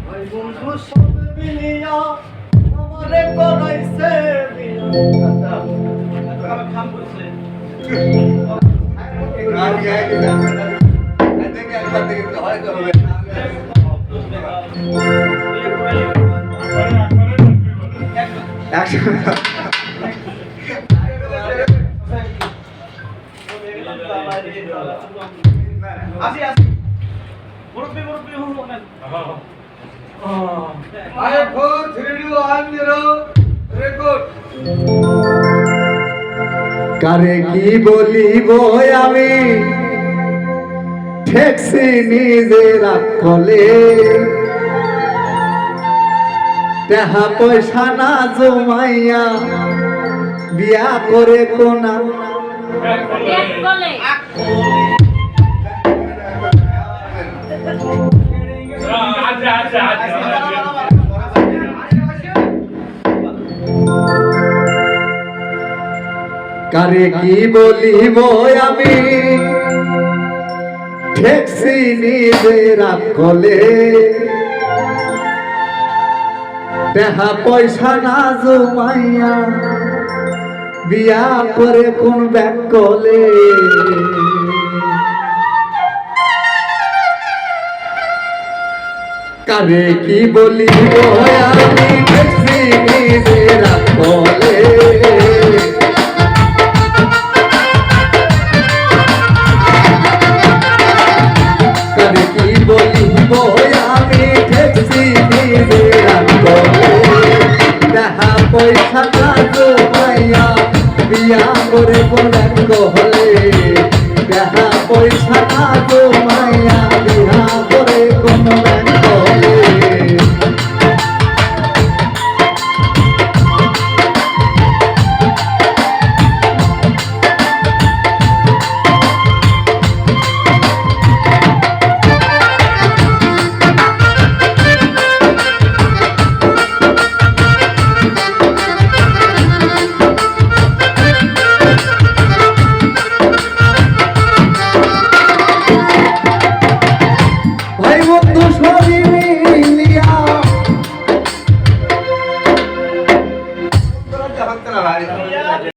ভাই বন্ধু সব মিলিয়া আমারে করাইছে গান গায় একশো আসি আসি। মুরব্বি মুরব্বি হুন বলেন five four three two one zero record. কারে কি বলিব আমি? ঠেকছি নিজের কলে। টাকা পয়সা না জমাইয়া বিয়া করে কোনা। এক বলে। কারে কি বলিব আমি? ঠেকছি নিজের কলে। দেহা পয়সা না জমাইয়া বিয়া করে কোন ব্যাগ কলে। কারে কি বলিব আমি দেখছি নিজের বলে কারে কি বলিব আমি দেখছি নিজের বলে দেখা পয়সা কাজো পাইয়া বিয়া করে বলেন গহলে দেখা পয়সা মাইয়া 来